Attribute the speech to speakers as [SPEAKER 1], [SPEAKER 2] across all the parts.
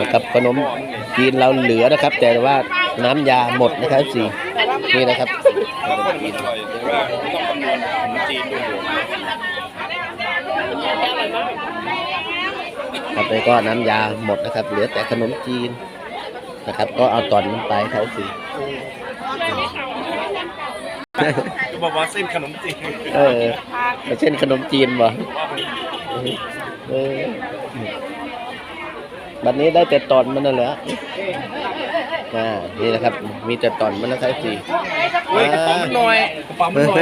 [SPEAKER 1] นะครับขนมจีนเราเหลือนะครับ แต่ว่าน้ำยาหมดนะครับสี่นี่นะครับ
[SPEAKER 2] ข้าวคนจีนอร่อยแต่ว่าไม่ต้องคำนวณขนมจีนด้วย
[SPEAKER 1] ครับแล้วก็น้ำยาหมดนะครับ เหลือแต่ขนมจีนนะครับ ก็เอาตอนมันไปครับสี่
[SPEAKER 2] จะบอกว่าเส้นขนมจีน
[SPEAKER 1] เออไม่เช่นขนมจีนบ่เออ บัดนี้ได้แต่ตอนมันนั่นแหละอ่านี่นะครับ มีแต่ตอนมันนะครับสี่
[SPEAKER 2] เฮ้ยกระป๋องมันหน่อยกระป๋องมันหน่อย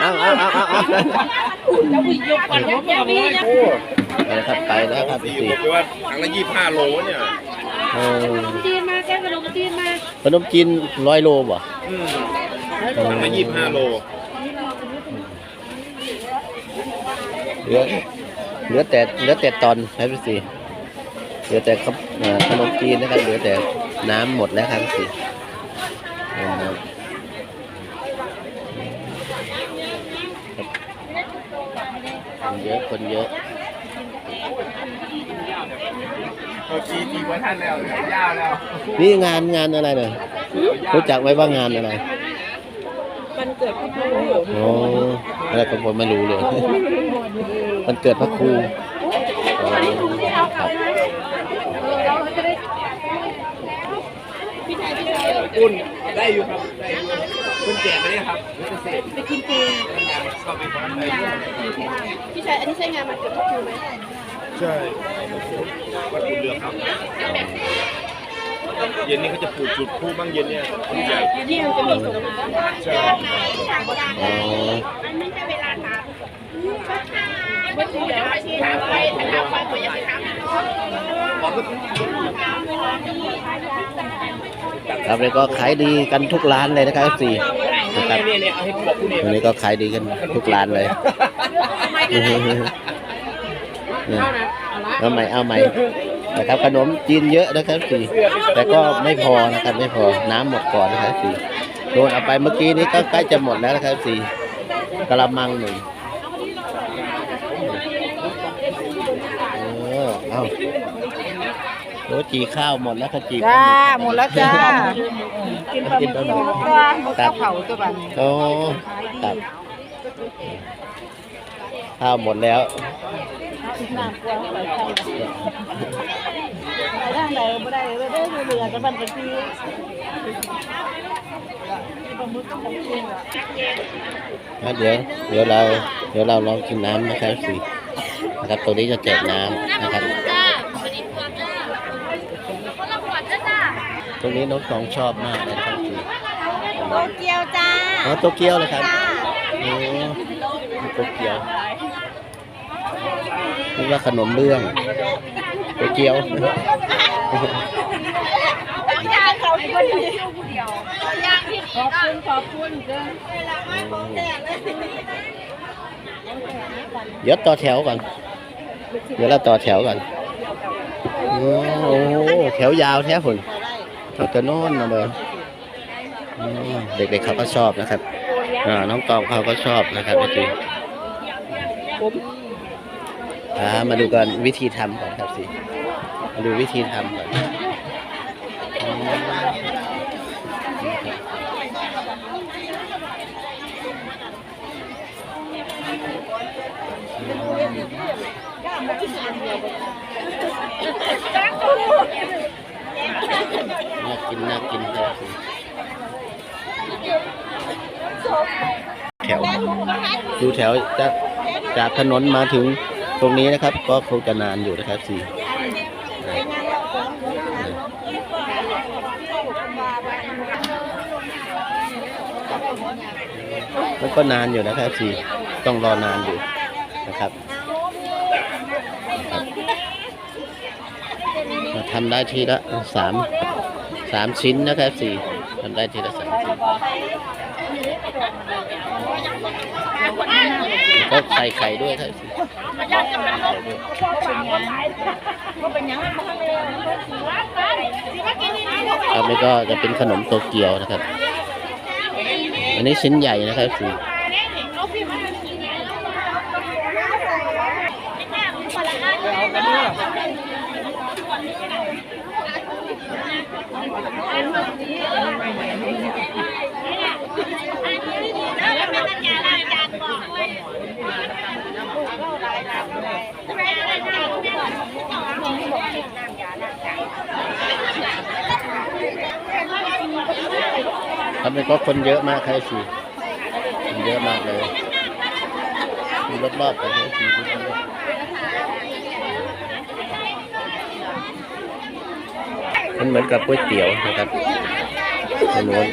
[SPEAKER 1] เอาเอาเอาเอาเอา
[SPEAKER 3] แล้ววิยกก่อนแล้วแกมีนะ
[SPEAKER 2] โอ้
[SPEAKER 1] ไปนะครับไปแล้วครับ
[SPEAKER 2] สี่
[SPEAKER 1] สี่
[SPEAKER 2] บอกเลยว่าถังละยี่สิบห้าโลเนี่ย
[SPEAKER 1] เออ
[SPEAKER 3] จีนมาแกขนมจีนมา
[SPEAKER 1] ขนมจีนร้อยโลบ่
[SPEAKER 2] อืมถังละยี่สิบห้าโล
[SPEAKER 1] เหลือเหลือแต่เหลือแต่ตอนครับพี่สี่ เหลือแต่ขนเอ่อขนมจีนนะครับเหลือแต่น้ำหมดแล้วครับพี่สี่เออคนเยอะคนเยอะ
[SPEAKER 2] โอเคทีไว้ท่านแล้วยาวแล้ว
[SPEAKER 1] นี่งานงานอะไรเนี่ยรู้จักไหมว่างานอะไร
[SPEAKER 3] มันเกิดพระครู
[SPEAKER 1] โอ้อะไรผมผมไม่รู้เลย มันเกิดพระครู เอ๋อครับ
[SPEAKER 3] เราจะได้พี่ชายพี่ชาย
[SPEAKER 2] อุ่นได้อยู่ครับได้อยู่คุณแจกไปเนี่ยครับเกษตร
[SPEAKER 3] ไปกินเจ
[SPEAKER 2] เข้าไปบ้า
[SPEAKER 3] พี่ชายอันนี้ใช้งานมันเกิดพระครูไหม
[SPEAKER 2] ใช่วัดคุณเรือครับเย็นนี้เขาจะปลูกจุดคู่บ้างเย็นเนี่ยผู้ใหญ่
[SPEAKER 3] ที่มันจะมีสงคราม
[SPEAKER 2] ใช่
[SPEAKER 1] อ๋อ
[SPEAKER 3] เมื่อกี้เดี๋ ยวที่ถามไปถามไปตัวยังไม่ถาม
[SPEAKER 1] ครับแล้วก็ขายดีกันทุกร้านเลยนะครับสี่นะครับ
[SPEAKER 2] เนี่ยเนี่ยเอาให้บอกผู้เนี่ย
[SPEAKER 1] วันนี้ก็ขายดีกันทุกร้านเลยเนี่ยเอาใหม่เอาใหม่นะครับขนมจีนเยอะนะครับสี่แต่ก็ไม่พอนะครับไม่พอน้ำหมดก่อนนะครับสี่โดนเอาไปเมื่อกี้นี้ก็ใกล้จะหมดแล้วนะครับสี่กระมังหนึ่งเออ เอาโอ้จีข้าวหมดแล้วค่ะจีข้าว
[SPEAKER 4] จ้า
[SPEAKER 1] ห
[SPEAKER 4] ห
[SPEAKER 1] ม
[SPEAKER 4] ม
[SPEAKER 1] ด
[SPEAKER 4] ดแล้วจ้ากินปลาห
[SPEAKER 1] กิน
[SPEAKER 4] มึก
[SPEAKER 1] ปลาหมึก
[SPEAKER 4] ตัวหมดข้าวเผาตัวบัน
[SPEAKER 1] โอ้ครับข้าวหมดแล้ว
[SPEAKER 4] น้ำกลัวเขาไปทางไปทางไหนไม่ได้เลยได้เรือแต่บันกะทีปลาหมึกก็ของจริงอะ
[SPEAKER 1] อะเดี๋ยวเดี๋ยวเราเดี๋ยวเราลองกินน้ำนะครับสินะครับตัวนี้จะแจกน้ำนะครับ
[SPEAKER 3] จ้าวันนี้ขวดจ้าคนละขวดจ้าจ้า
[SPEAKER 1] ตรงนี้น้องสองชอบมากนะครับสิ
[SPEAKER 4] โตเกียวจ้า
[SPEAKER 1] อ๋อโตเกียวเลยครับโอ้โตเกียวนี่ว่าขนมเบื้องโตเกียว
[SPEAKER 3] ย่างเขาคนเดียวเดียวย่างที่
[SPEAKER 4] ขอบคุณขอบคุณเด้อ
[SPEAKER 1] เดี๋ยวต่อแถวก่อน เดี๋ยวเราต่อแถวก่อน โอ้โห แถวยาวแท้ผล เราจะโน่นมาเลยอืมเด็กๆเขาก็ชอบนะครับอ่าน้องตองเขาก็ชอบนะครับพี่อ่ามาดูกันวิธีทำก่อนครับสิมาดูวิธีทำก่อนอื มน่ากินน่ากินครับสิแถวดูแถวจากจากถนนมาถึงตรงนี้นะครับ ก็คงจะนานอยู่นะครับสี่มันก็นานอยู่นะครับสี่ต้องรอนานอยู่นะครับทำได้ทีละสาม สามชิ้นนะครับสี่ทำได้ทีละสามชิ้นก็ใส่ไข่ด้วยครับครับนี่ก็จะเป็นขนมโตเกียวนะครับ อันนี้ชิ้นใหญ่นะครับสิ ทำไมก็คนเยอะมากใครสิเยอะมากเลยมีรรอบๆไปเลยสิ มันเหมือนกับก๋วยเตี๋ยวนะครับถนน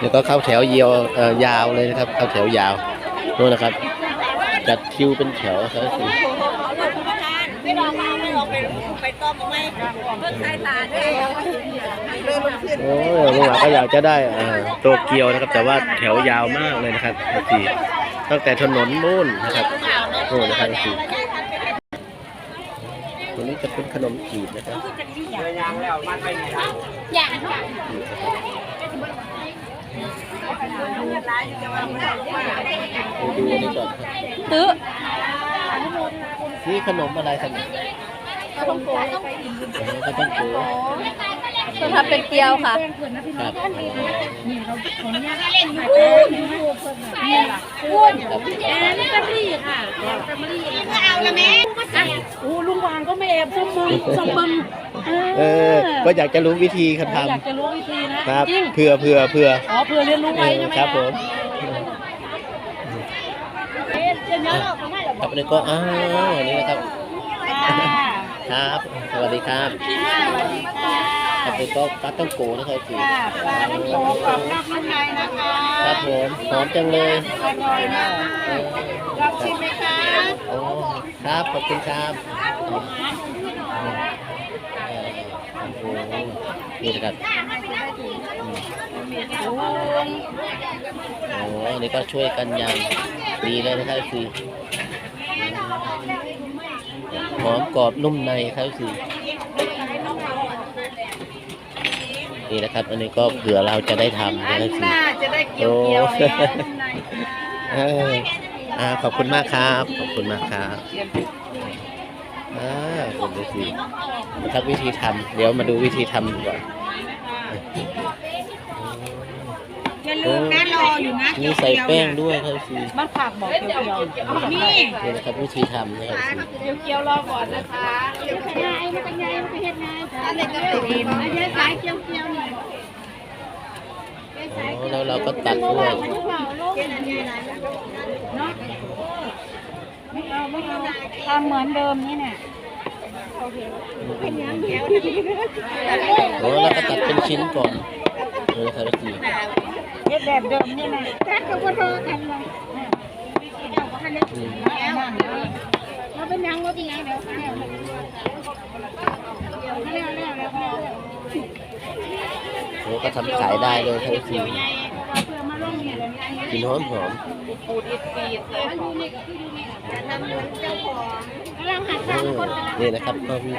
[SPEAKER 1] แล้วก็เข้าแถวเยียวเอ่อยาวเลยนะครับ เข้าแถวยาวนู่นนะครับ จัดคิวเป็นแถวครับสิ
[SPEAKER 4] ไม่ลองมาไม่ลองไปไปต้มไหมเพิ่งใช้ตาด้วยเริ่มขึ้น
[SPEAKER 1] โอ้ยลุงหวาก็อยากจะได้อ่อโตเกียวนะครับ แต่ว่าแถวยาวมากเลยนะครับทีตั้งแต่ถนนนู่นนะครับนู่นนะครับที จะเป็นขนมจีบนะครับ
[SPEAKER 2] ยางแล้วมันไปไหนครับ
[SPEAKER 3] อย่างค่ะ
[SPEAKER 1] ไปดูนี่ก่อนครับ
[SPEAKER 3] ตื้อ
[SPEAKER 1] นี่ขนมอะไรครับเนี่ย
[SPEAKER 3] ข้าวต้มโก
[SPEAKER 1] อ๋อข้าวต้มโก
[SPEAKER 3] จะทำเป็นเกี๊ยวค่ะ
[SPEAKER 1] ครับ
[SPEAKER 3] พูดแอนนี่ก็พี่ค่ะก็เอาละแม่
[SPEAKER 4] โอ้ลุงวางก็ไม่แอบส้มมึงส้มมึง
[SPEAKER 1] เออ ก็อยากจะรู้วิธีเขาท
[SPEAKER 4] อยากจะรู้วิธีนะำ
[SPEAKER 1] ครับ
[SPEAKER 4] จริง
[SPEAKER 1] เผื่อเผื่อเผื่อ
[SPEAKER 4] อ๋อเพื่อเรียนรู้
[SPEAKER 1] เอ
[SPEAKER 4] ไว้
[SPEAKER 1] อ
[SPEAKER 4] ใช่ไหม
[SPEAKER 1] ครับผม
[SPEAKER 4] เอ๊ะเดี๋ยวเราทำให้เรา
[SPEAKER 1] ครับอันนี้ก็อ้าวอันนี้นะครับครับสวัสดีครับ
[SPEAKER 4] สวัสดีค่ะ
[SPEAKER 1] ครับเป็นก็ปลาต้องโกนะครับสิ
[SPEAKER 4] ปลาน้ำโขงกรอบนอกนุ่มในนะคะ
[SPEAKER 1] ครับผมหอมจังเลย
[SPEAKER 4] อร่อยมาก
[SPEAKER 1] เออ
[SPEAKER 4] ลองชิมไหมคะ
[SPEAKER 1] โอ้ครับขอบคุณครับเออโอ้โหนี่นะครับโอ้อันนี้ก็ช่วยกันอย่างดีเลยนะครับสิหอมกรอบนุ่มในครับสินี่นะครับ อันนี้ก็เผื่อเราจะได้ทำ
[SPEAKER 4] อั
[SPEAKER 1] นะ
[SPEAKER 4] น
[SPEAKER 1] ครับสิ
[SPEAKER 4] น่าจะได้เกี่ยวเกี่ยว ๆแล้วนุ่มใน
[SPEAKER 1] เอออ่าขอบคุณมากครับ ขอบคุณมากครับอ่าผมดูสินะครับวิธีทำเดี๋ยวมาดูวิธีทำก่อน
[SPEAKER 4] อย่าลืมนะรออยู่นะ
[SPEAKER 1] มีใส่แป้งด้วยครับสิ
[SPEAKER 4] มันผักบอกเกี่ยวๆนี่
[SPEAKER 1] นี่นะครับวิธีทำนะครับสิ
[SPEAKER 4] เกี่ยวเกี่ยวๆรอก่อนนะคะเกี่ยวๆไงมันเป็นไงมันเป็นเฮ็ดไงอะไรก็ติดดินอันนี้สายเกี่ยวเกี่ยวๆนี่
[SPEAKER 1] อ๋อแล้วเราก็ตัดด้วย
[SPEAKER 4] ทำเหมือนเดิมนี่เนี่ย
[SPEAKER 1] โอ้แล้วก็ตัดเป็นชิ้นก่อนนี่นะครับสิ
[SPEAKER 4] เฮ็ดแบบเดิมนี่นะแค่ก็บ่รอกันเลย
[SPEAKER 1] อืม
[SPEAKER 4] เราเป็นยังว่าเป็นยังเดี๋ยวแล้วแล้วแล้วแล้ว
[SPEAKER 1] โอ้ก็ทำขายได้เลยครับสิ
[SPEAKER 4] เพื่อมาลงนี่เลย
[SPEAKER 1] กินหอมหอม
[SPEAKER 4] ปูดอิดปีดเลยทำเหมือนเจ้าของกำลังหัด
[SPEAKER 1] เออนี่นะครับก็มี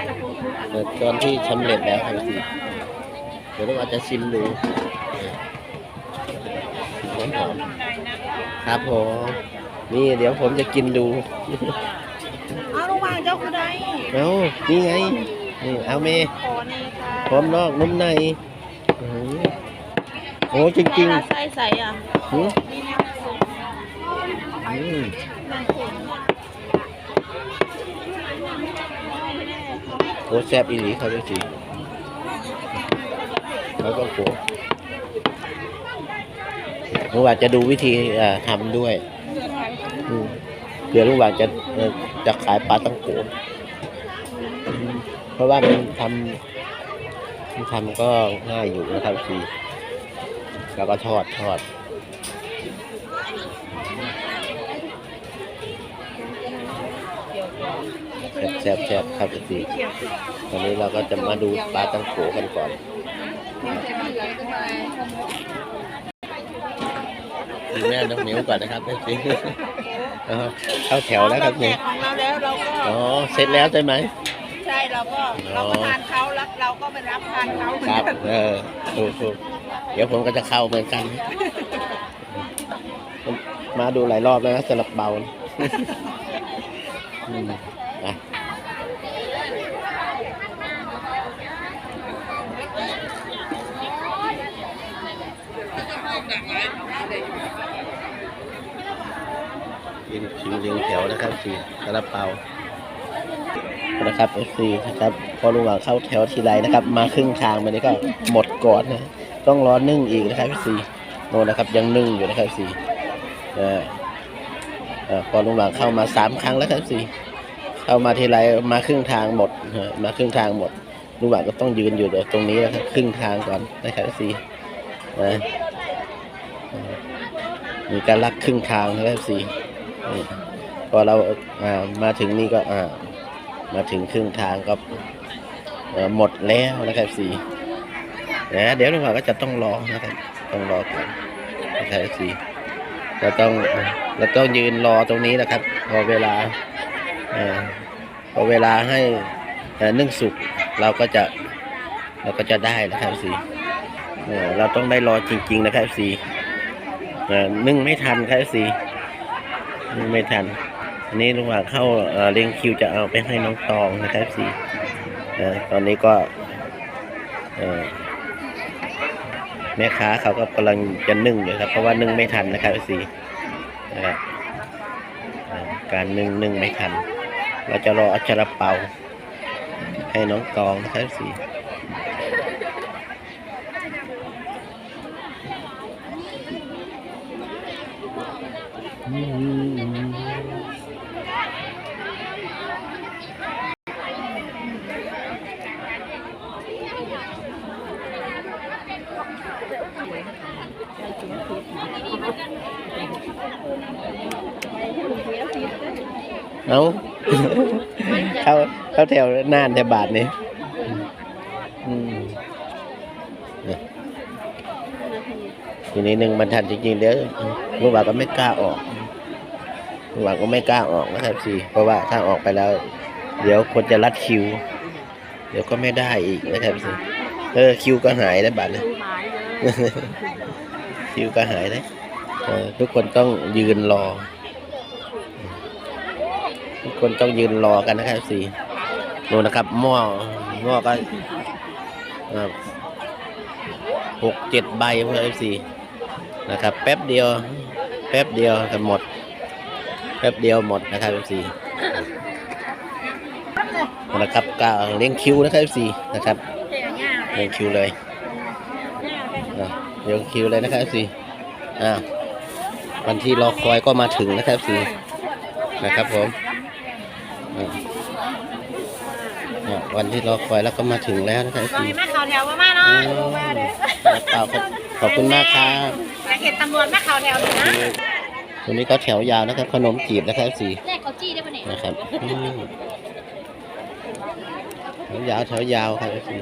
[SPEAKER 1] เอ่อตอนที่สำเร็จแล้วครับสิเดี๋ยวเราอาจจะชิมดูเออหอมหอมครับผมนี่เดี๋ยวผมจะกินดู
[SPEAKER 4] เอาลงมาเจ้าคือใด
[SPEAKER 1] เอานี่ไงนี่เอาเม
[SPEAKER 4] ขอนี่ค่ะ
[SPEAKER 1] พร้อมนอกนุ่มในอื้อหือโอ้จริง
[SPEAKER 4] ใส่ใส่อะ
[SPEAKER 1] ๆหืออืม โอ้แซ่บอีหลีครับพี่สีแล้วก็โกลุงหวานจะดูวิธีทำด้วยเดี๋ยวลุงหวานจะจะขายปลาตั้งโกอืมเพราะว่ามันทำมันทำก็ง่ายอยู่นะครับพี่แล้วก็ทอดทอด แซ่บแซ่บๆครับพี่ตอนนี้เราก็จะมาดูปลาตังโขกันก่อนดูแม่น้องหมิวก่อนนะครับพี่เอาเข้าแถวแล้วครับ
[SPEAKER 4] แจ
[SPEAKER 1] นี่
[SPEAKER 4] กของเราแล้วเราก็
[SPEAKER 1] อ๋อเสร็จแล้วใช่ไหม
[SPEAKER 4] ใช่เราก็เราก็ทานเขาแล้วเราก็ไปรับทานเขาเหมือน
[SPEAKER 1] ครับ
[SPEAKER 4] กัน
[SPEAKER 1] เออถูกถูกเดี๋ยวผมก็จะเข้าเหมือนกันผมมาดูหลายรอบแล้วนะสำหรับเบา อืมอะยิงคิวเรียงแถวนะครับสี่สำหรับเปานะครับเอฟซีนะครับพอลุงหวังเข้าแถวทีไรนะครับ มาครึ่งทางมานี้ก็หมดก่อนนะต้องรอนึ่งอีกนะครับสี่โน่นนะครับยังนึ่งอยู่นะครับสี่อ่า พอลุงหวังเข้ามาสามครั้งแล้วครับสี่เข้ามาทีไรมาครึ่งทางหมดมาครึ่งทางหมดลุงหวังก็ต้องยืนอยู่เดี๋ยวตรงนี้นะครับครึ่งทางก่อนนะครับสี่อ่าอ่ามีการลักครึ่งทางนะครับสี่พอเราอ่ามาถึงนี่ก็อ่ามาถึงครึ่งทางก็หมดแล้วนะครับสี่นะเดี๋ยวลุงหวังก็จะต้องรอนะครับต้องรอก่อนนะครับสิ เราต้องเราต้องยืนรอตรงนี้นะครับ พอเวลาพอเวลาให้นึ่งสุกเราก็จะเราก็จะได้นะครับสิเราต้องได้รอจริง ๆ นะครับสิเอ่อนึ่งไม่ทันครับสินึ่งไม่ทันอันนี้ลุงหวังเข้าเรียงคิวจะเอาไปให้น้องตองนะครับสิเอ่อตอนนี้ก็ แม่ค้าเขาก็กำลังจะนึ่งอยู่ครับ เพราะว่านึ่งไม่ทันนะครับสีนะครับการนึ่งนึ่งไม่ทัน เราจะรออัชรเปาให้น้องตองนะครับสี เอาเข้าเข้าแถวนานแถวบาทนี่อืมเนี่ยทีนี้หนึ่งมันทันจริงๆเดี๋ยวลูกบ่าวก็ไม่กล้าออกลูกบ่าวก็ไม่กล้าออกนะครับสิเพราะว่าถ้าออกไปแล้ว เดี๋ยวคนจะรัดคิว เดี๋ยวก็ไม่ได้อีกนะครับสิเออคิวก็หายแล้วบาทเลยคิวก็หายเลยเออ ทุกคนต้องยืนรอ ทุกคนต้องยืนรอกันนะครับสี่ดูนะครับ หม้อหม้อก็หกเจ็ดใบพวกเอฟซีนะครับ แป๊บเดียว แป๊บเดียวจะหมด แป๊บเดียวหมดนะครับเอฟซีนะครับก็เลี้ยงคิวนะครับเอฟซีนะครับเลี้ยงคิวเลยเลี้ยงคิวเลยนะครับเอฟซีอ่าว นที่รอคอยก็มาถึงนะครับเอฟซีนะครับผมอะอะวันที่รอคอยแล้วก็มาถึงแล้วนะครับ
[SPEAKER 3] ลอง
[SPEAKER 1] พี่
[SPEAKER 3] ให้แม่เขาแถวมามาเนาะ
[SPEAKER 1] เปล่าครับขอบคุณมากครับ
[SPEAKER 3] อยากเห็นตำรวจแม่เขาแถวหนึ่งนะ
[SPEAKER 1] ตรงนี้ก็แถวยาวนะครับ ขนมจีบนะครับสี
[SPEAKER 3] แรกเขาจี้ได้ปะเนี่ย
[SPEAKER 1] นะครับอืมแถวยาวแถวยาวครับสี